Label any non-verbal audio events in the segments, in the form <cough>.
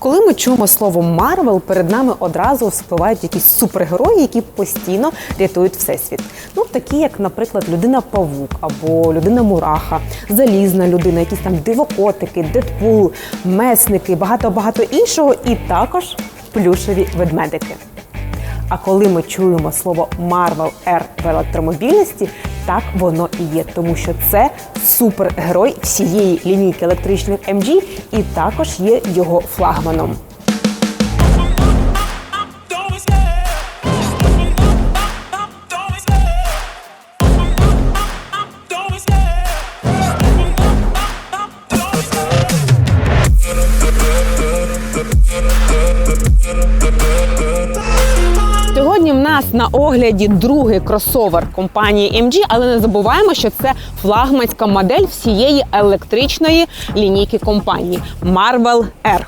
Коли ми чуємо слово Марвел, перед нами одразу вспливають якісь супергерої, які постійно рятують всесвіт. Ну такі, як, наприклад, людина Павук або людина Мураха, залізна людина, якісь там дивокотики, Дедпул, месники, багато багато іншого, і також плюшеві ведмедики. А коли ми чуємо слово Marvel R в електромобільності, так воно і є, тому що це супергерой всієї лінійки електричних MG і також є його флагманом. На огляді другий кросовер компанії MG, але не забуваємо, що це флагманська модель всієї електричної лінійки компанії Marvel R.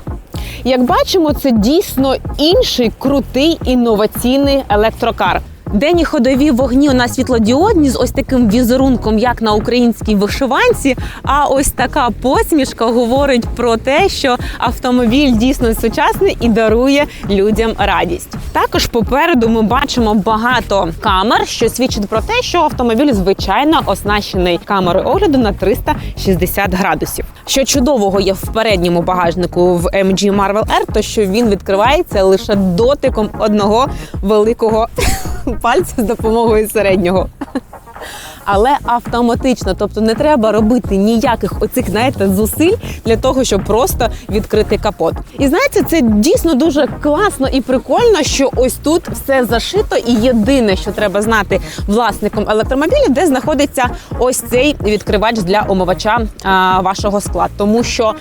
Як бачимо, це дійсно інший крутий інноваційний електрокар. Денні ходові вогні у нас світлодіодні з ось таким візерунком, як на українській вишиванці. А ось така посмішка говорить про те, що автомобіль дійсно сучасний і дарує людям радість. Також попереду ми бачимо багато камер, що свідчить про те, що автомобіль звичайно оснащений камерою огляду на 360 градусів. Що чудового є в передньому багажнику в MG Marvel R, то що він відкривається лише дотиком одного великого пальця з допомогою середнього. Але автоматично, тобто не треба робити ніяких оцих знаєте, зусиль для того, щоб просто відкрити капот. І знаєте, це дійсно дуже класно і прикольно, що ось тут все зашито, і єдине, що треба знати власникам електромобіля, де знаходиться ось цей відкривач для омивача а, вашого скла, тому що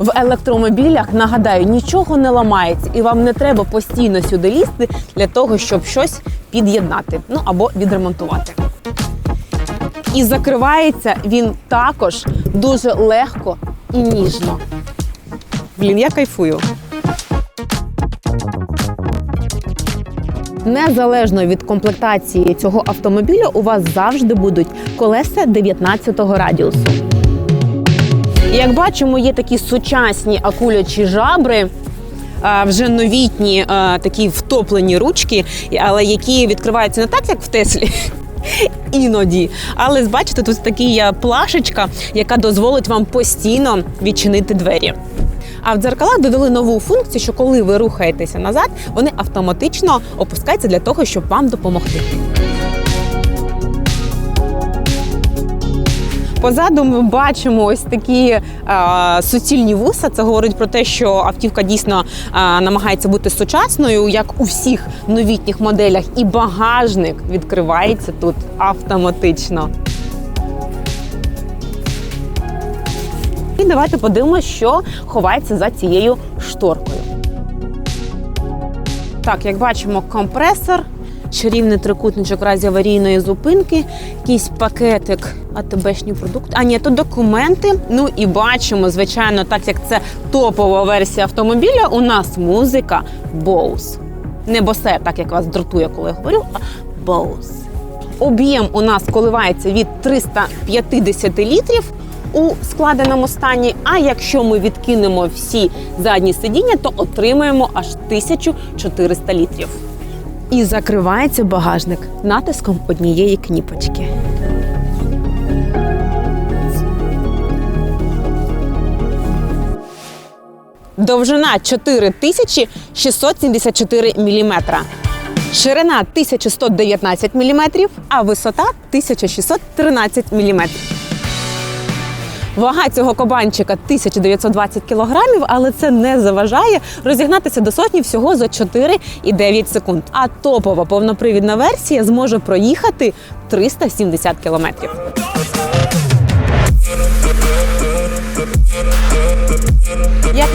в електромобілях нагадаю, нічого не ламається, і вам не треба постійно сюди лізти для того, щоб щось під'єднати, ну або відремонтувати. І закривається він також дуже легко і ніжно. Блін, я кайфую. Незалежно від комплектації цього автомобіля, у вас завжди будуть колеса 19-го радіусу. Як бачимо, є такі сучасні акулячі жабри. а, Вже новітні такі втоплені ручки, але які відкриваються не так, як в Теслі, <laughs> іноді. Але бачите, тут така плашечка, яка дозволить вам постійно відчинити двері. А в дзеркалах додали нову функцію, що коли ви рухаєтеся назад, вони автоматично опускаються для того, щоб вам допомогти. Позаду ми бачимо ось такі е, суцільні вуса. Це говорить про те, що автівка дійсно е, намагається бути сучасною, як у всіх новітніх моделях, і багажник відкривається тут автоматично. І давайте подивимося, що ховається за цією шторкою. Так, як бачимо, компресор, чарівний трикутничок в разі аварійної зупинки, якийсь пакетик АТБшні продукти. А ні, то документи. Ну і бачимо, звичайно, так як це топова версія автомобіля, у нас музика Bose. Не босе, так як вас дратує, коли я говорю, а Bose. Об'єм у нас коливається від 350 літрів у складеному стані. А якщо ми відкинемо всі задні сидіння, то отримаємо аж 1400 літрів. І закривається багажник натиском однієї кніпочки. Довжина 4674 мм. Ширина 1119 мм, а висота 1613 мм. Вага цього кабанчика 1920 кілограмів, але це не заважає розігнатися до сотні всього за 4,9 секунд. А топова повнопривідна версія зможе проїхати 370 кілометрів.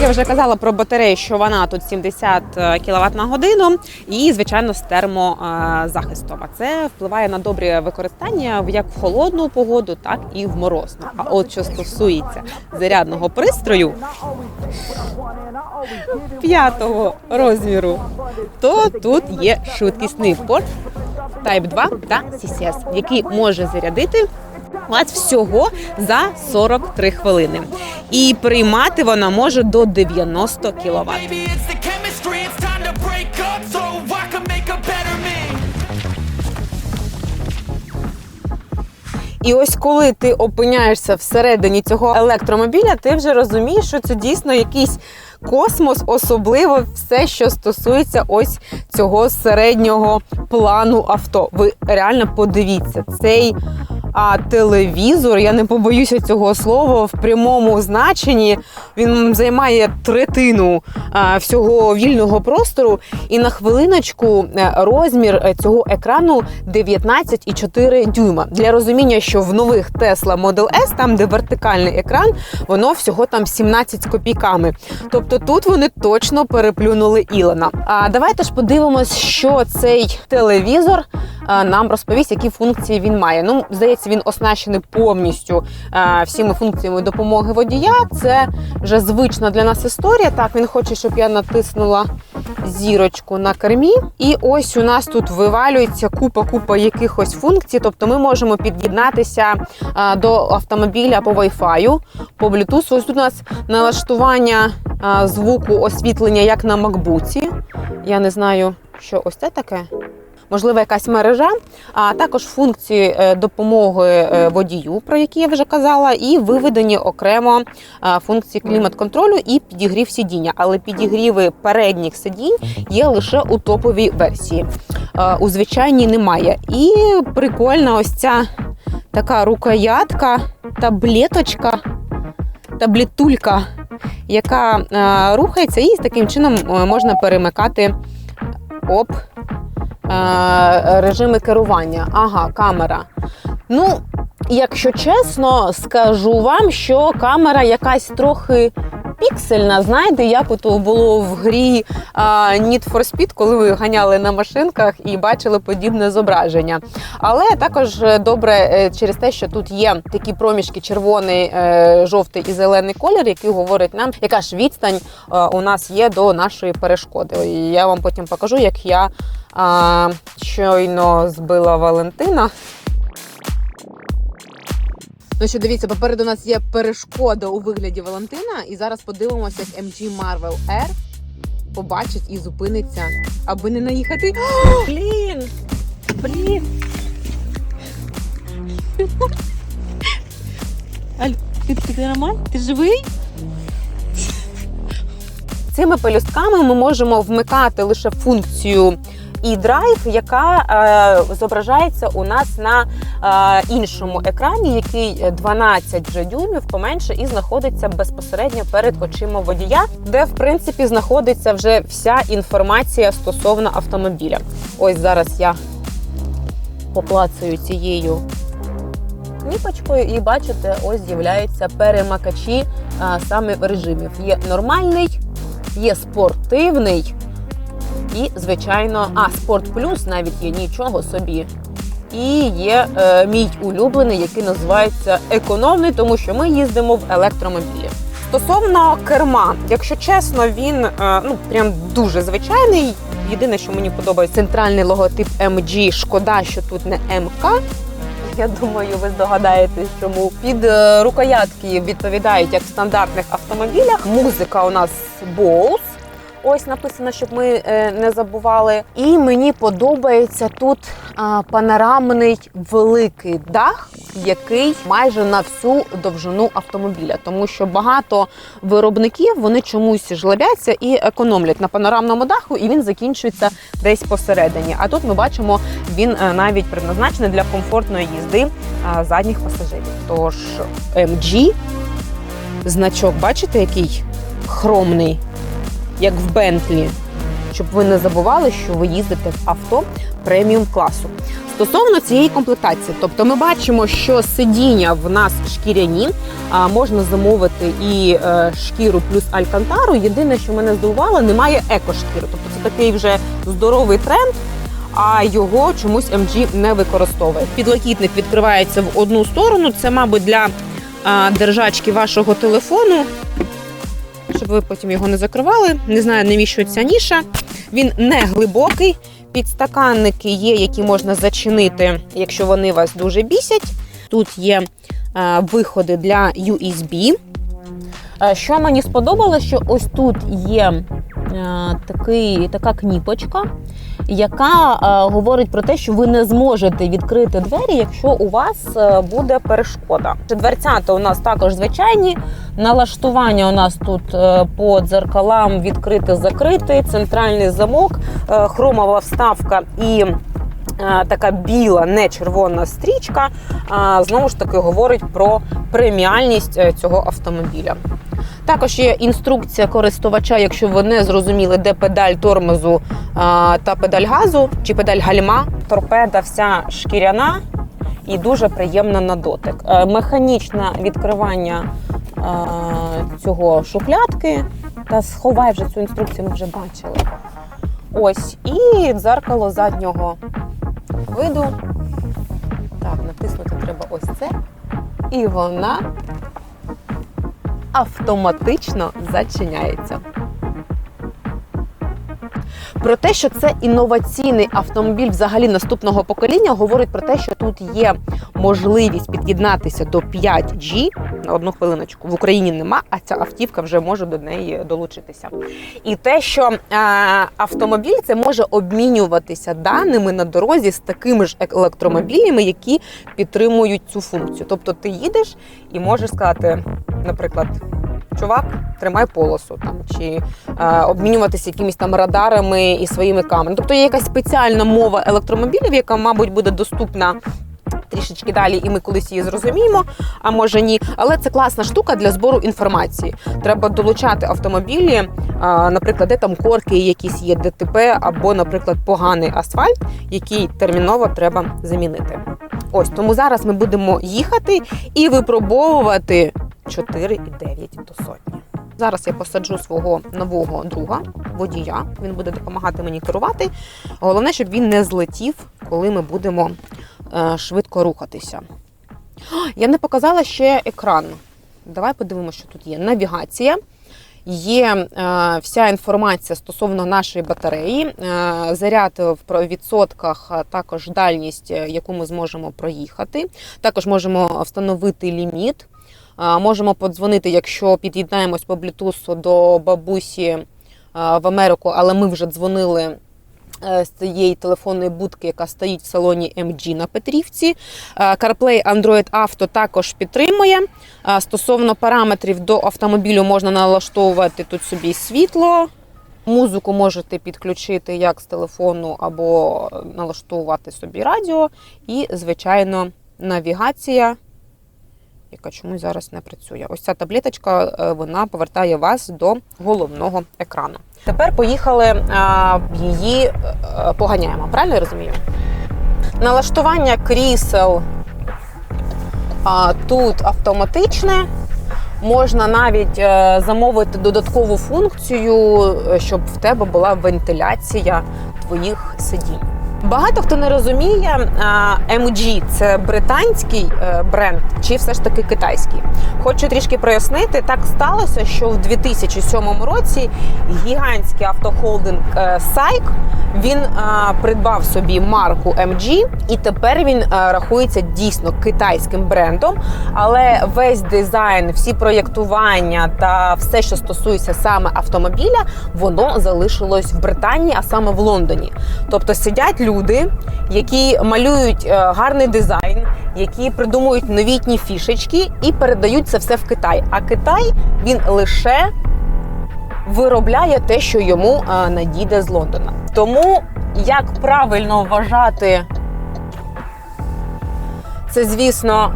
Я вже казала про батарею, що вона тут 70 кВт на годину, і звичайно з термозахистом. А це впливає на добре використання в як в холодну погоду, так і в морозну. А от що стосується зарядного пристрою п'ятого розміру, то тут є швидкісний порт Type 2 та CCS, який може зарядити Ось всього за 43 хвилини. І приймати вона може до 90 кВт. І ось коли ти опиняєшся всередині цього електромобіля, ти вже розумієш, що це дійсно якийсь космос, особливо все, що стосується ось цього середнього плану авто. Ви реально подивіться, цей а, телевізор, я не побоюся цього слова, в прямому значенні він займає третину всього вільного простору. І на хвилиночку е, розмір е, цього екрану 19,4 дюйма. Для розуміння, що в нових Tesla Model S, там де вертикальний екран, воно всього там 17 з копійками. Тобто тут вони точно переплюнули Ілона. А давайте ж подивимось, що цей телевізор нам розповість, які функції він має. Ну, здається, він оснащений повністю а, всіми функціями допомоги водія. Це вже звична для нас історія. Так, він хоче, щоб я натиснула зірочку на кермі. І ось у нас тут вивалюється купа-купа якихось функцій. Тобто ми можемо під'єднатися а, до автомобіля по Wi-Fi, по Bluetooth. Ось тут у нас налаштування а, звуку освітлення, як на макбуці. Я не знаю, що ось це таке. Можливо, якась мережа, а також функції е, допомоги е, водію, про які я вже казала, і виведені окремо е, функції клімат-контролю і підігрів сидіння. Але підігріви передніх сидінь є лише у топовій версії. У звичайній немає. І прикольна ось ця така рукоятка, таблеточка, таблетулька, яка рухається, і таким чином можна перемикати оп. Е, Режими керування. Ага, камера. Ну, якщо чесно, скажу вам, що камера якась трохи піксельна. Знаєте, як ото було в грі а, Need for Speed, коли ви ганяли на машинках і бачили подібне зображення. Але також е, добре е, через те, що тут є такі проміжки червоний, е, жовтий і зелений колір, який говорить нам, яка ж відстань е, у нас є до нашої перешкоди. Я вам потім покажу, як я а, щойно збила Валентина. Ну що, дивіться, попереду у нас є перешкода у вигляді Валентина, і зараз подивимося, як MG Marvel R побачить і зупиниться, аби не наїхати. О, блін! Блін! <laughs> Аль, ти, ти, ти нормально? Ти живий? Цими пелюстками ми можемо вмикати лише функцію e-Drive, яка е, зображається у нас на е, іншому екрані, який 12 вже дюймів поменше і знаходиться безпосередньо перед очима водія, де в принципі знаходиться вже вся інформація стосовно автомобіля. Ось зараз я поплацаю цією кніпочкою, і бачите, ось з'являються перемикачі а, саме режимів. Є нормальний, є спортивний і, звичайно, а спорт плюс навіть є нічого собі. І є е, мій улюблений, який називається економний, тому що ми їздимо в електромобілі. Стосовно керма, якщо чесно, він е, ну прям дуже звичайний. Єдине, що мені подобається, центральний логотип MG. Шкода, що тут не МК. Я думаю, ви здогадаєтесь, чому під е, рукоятки відповідають як в стандартних автомобілях. Музика у нас Bose. Ось написано, щоб ми е, не забували. І мені подобається тут панорамний великий дах, який майже на всю довжину автомобіля, тому що багато виробників вони чомусь жлобяться і економлять на панорамному даху, і він закінчується десь посередині. А тут ми бачимо, він е, навіть предназначений для комфортної їзди задніх пасажирів. Тож MG, значок, бачите, який хромний як в Бентлі, щоб ви не забували, що ви їздите в авто преміум класу. Стосовно цієї комплектації, тобто ми бачимо, що сидіння в нас шкіряні, а можна замовити і е, шкіру плюс алькантару. Єдине, що мене здивувало, немає екошкіри. Тобто це такий вже здоровий тренд. А його чомусь MG не використовує. Підлокітник відкривається в одну сторону. Це, мабуть, для держачки вашого телефону щоб ви потім його не закривали. Не знаю, навіщо ця ніша. Він не глибокий. Підстаканники є, які можна зачинити, якщо вони вас дуже бісять. Тут є е, виходи для USB. Е, Що мені сподобалося, що ось тут є е, такий, така кніпочка, яка е, говорить про те, що ви не зможете відкрити двері, якщо у вас е, буде перешкода. Дверцята у нас також звичайні. Налаштування у нас тут е, по дзеркалам відкрити-закрити, центральний замок, хромова вставка і. Така біла, не червона стрічка, знову ж таки говорить про преміальність цього автомобіля. Також є інструкція користувача, якщо ви не зрозуміли, де педаль тормозу та педаль газу чи педаль гальма. Торпеда вся шкіряна і дуже приємна на дотик. Е, Механічне відкривання е, цього шухлядки. Та сховай вже цю інструкцію, ми вже бачили. Ось, і дзеркало заднього виду. Так, натиснути треба ось це. І вона автоматично зачиняється. Про те, що це інноваційний автомобіль взагалі наступного покоління, говорить про те, що тут є можливість під'єднатися до 5G. На одну хвилиночку в Україні нема, а ця автівка вже може до неї долучитися. І те, що е, автомобіль це може обмінюватися даними на дорозі з такими ж електромобілями, які підтримують цю функцію. Тобто ти їдеш і можеш сказати, наприклад. Чувак, тримай полосу там чи е, обмінюватися якимись там радарами і своїми камерами. Тобто є якась спеціальна мова електромобілів, яка, мабуть, буде доступна трішечки далі, і ми колись її зрозуміємо, а може ні. Але це класна штука для збору інформації. Треба долучати автомобілі, наприклад, де там корки, якісь є ДТП, або, наприклад, поганий асфальт, який терміново треба замінити. Ось тому зараз ми будемо їхати і випробовувати 4,9 до сотні. Зараз я посаджу свого нового друга, водія. Він буде допомагати мені керувати. Головне, щоб він не злетів, коли ми будемо швидко рухатися. <gasps> Я не показала ще екран. Давай подивимося, що тут є. Навігація. Є е, вся інформація стосовно нашої батареї, е, заряд в відсотках, також дальність, е, яку ми зможемо проїхати. Також можемо встановити ліміт. Е, Можемо подзвонити, якщо під'єднаємось по Bluetooth до бабусі е, в Америку, але ми вже дзвонили е, з цієї телефонної будки, яка стоїть в салоні MG на Петрівці. Е, CarPlay Android Auto також підтримує. Е, Стосовно параметрів до автомобілю можна налаштовувати тут собі світло. Музику можете підключити як з телефону або налаштовувати собі радіо. І, звичайно, навігація, яка чомусь зараз не працює. Ось ця таблеточка е, вона повертає вас до головного екрану. Тепер поїхали е, її е, поганяємо. Правильно я розумію? Налаштування крісел тут автоматичне. Можна навіть замовити додаткову функцію, щоб в тебе була вентиляція твоїх сидінь. Багато хто не розуміє, MG – це британський бренд чи все ж таки китайський. Хочу трішки прояснити. Так сталося, що в 2007 році гігантський автохолдинг е, SAIC він е, придбав собі марку MG, і тепер він е, рахується дійсно китайським брендом. Але весь дизайн, всі проєктування та все, що стосується саме автомобіля, воно залишилось в Британії, а саме в Лондоні. Тобто сидять люди, які малюють е, гарний дизайн, які придумують новітні фішечки і передають це все в Китай. А Китай він лише виробляє те, що йому е, надійде з Лондона. Тому як правильно вважати. Це, звісно,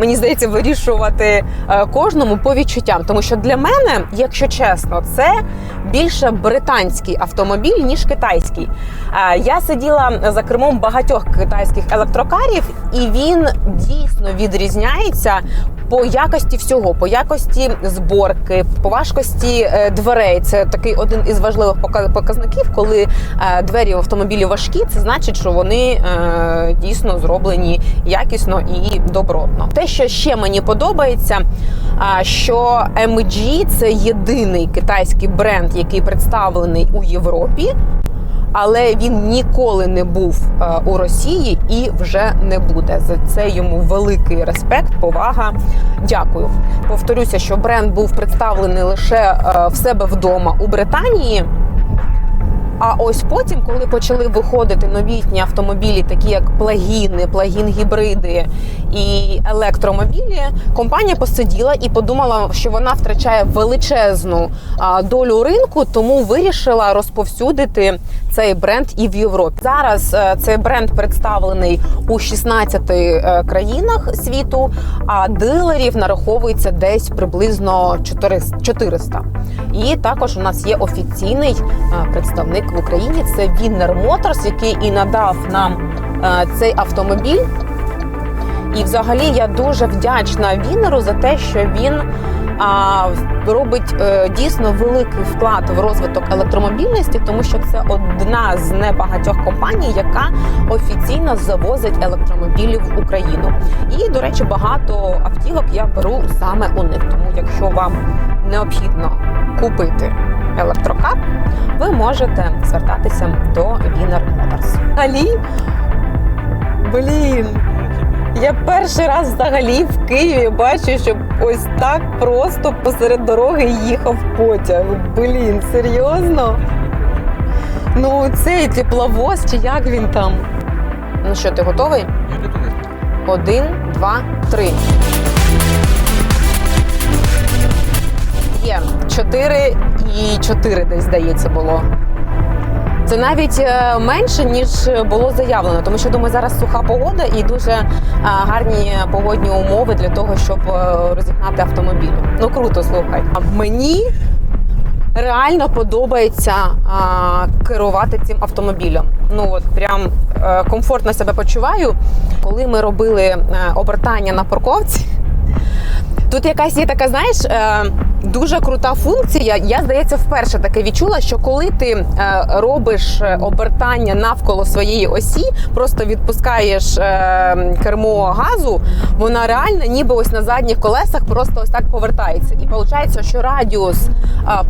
мені здається, вирішувати е, кожному по відчуттям. Тому що для мене, якщо чесно, це більше британський автомобіль, ніж китайський. Е, Я сиділа за кермом багатьох китайських електрокарів, і він дійсно відрізняється по якості всього, по якості зборки, по важкості е, дверей. Це такий один із важливих пока- показників, коли е, двері в автомобілі важкі, це значить, що вони е, дійсно зроблені якісно і добротно. Те, що ще мені подобається, що MG – це єдиний китайський бренд, який представлений у Європі. Але він ніколи не був е, у Росії і вже не буде. За це йому великий респект, повага. Дякую. Повторюся, що бренд був представлений лише е, в себе вдома у Британії. А ось потім, коли почали виходити новітні автомобілі, такі як плагіни, плагін-гібриди і електромобілі, компанія посиділа і подумала, що вона втрачає величезну долю ринку, тому вирішила розповсюдити цей бренд і в Європі. Зараз е, цей бренд представлений у 16 е, країнах світу, а дилерів нараховується десь приблизно 400 400. І також у нас є офіційний е, представник в Україні. Це Winner Motors, який і надав нам е, цей автомобіль. І взагалі я дуже вдячна Вінеру за те, що він робить е, дійсно великий вклад в розвиток електромобільності, тому що це одна з небагатьох компаній, яка офіційно завозить електромобілі в Україну. І, до речі, багато автівок я беру саме у них. Тому, якщо вам необхідно купити електрокар, ви можете звертатися до Winner Motors. Алі, блін. Я перший раз взагалі в Києві бачу, щоб ось так просто посеред дороги їхав потяг. Блін, серйозно? Ну, цей тепловоз, чи як він там? Ну що, ти готовий? Один, два, три. Є чотири і чотири десь здається було. Це навіть е, менше ніж було заявлено, тому що думаю, зараз суха погода і дуже е, гарні погодні умови для того, щоб е, розігнати автомобіль. Ну круто, слухай. Мені реально подобається а, керувати цим автомобілем. Ну от прям комфортно себе почуваю. Коли ми робили обертання на парковці. Тут якась є така, знаєш, дуже крута функція. Я, здається, вперше таке відчула, що коли ти е, робиш е, обертання навколо своєї осі, просто відпускаєш е, кермо газу, вона реально ніби ось на задніх колесах просто ось так повертається. І виходить, що радіус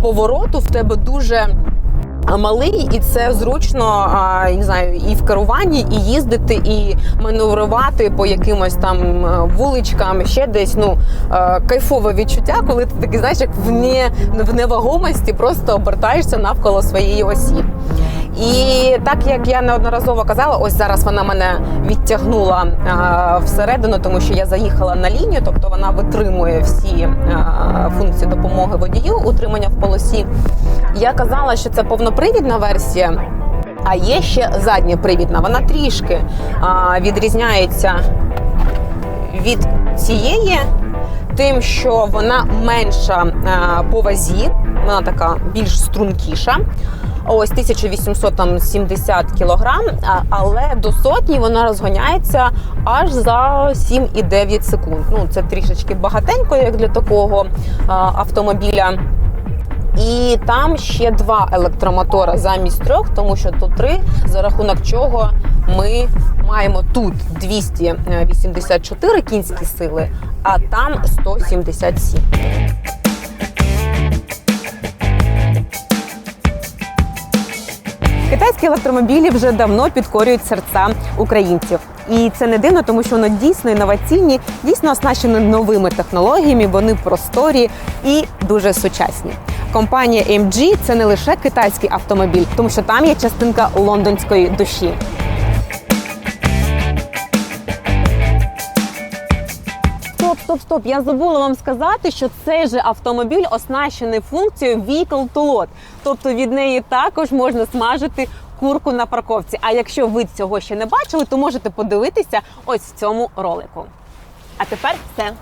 повороту в тебе дуже. Малий, і це зручно а, не знаю, і в керуванні, і їздити, і маневрувати по якимось там е, вуличкам, ще десь. Ну е, кайфове відчуття, коли ти такий, знаєш, як в невагомості просто обертаєшся навколо своєї осі. І так як я неодноразово казала, ось зараз вона мене відтягнула а, всередину, тому що я заїхала на лінію, тобто вона витримує всі а, функції допомоги водію, утримання в полосі. Я казала, що це повнопривідна версія. А є ще задньопривідна. Вона трішки а, відрізняється від цієї, тим, що вона менша а, по вазі, вона така більш стрункіша. Ось 1870 кілограм, але до сотні вона розганяється аж за 7,9 секунд. Ну це трішечки багатенько, як для такого автомобіля. І там ще два електромотора замість трьох, тому що тут три, за рахунок чого ми маємо тут 284 кінські сили, а там 177. Китайські електромобілі вже давно підкорюють серця українців. І це не дивно, тому що вони дійсно інноваційні, дійсно оснащені новими технологіями. Вони просторі і дуже сучасні. Компанія MG – це не лише китайський автомобіль, тому що там є частинка лондонської душі. Стоп, стоп. Я забула вам сказати, що цей же автомобіль оснащений функцією Vehicle to Load. Тобто від неї також можна смажити курку на парковці. А якщо ви цього ще не бачили, то можете подивитися ось в цьому ролику. А тепер все.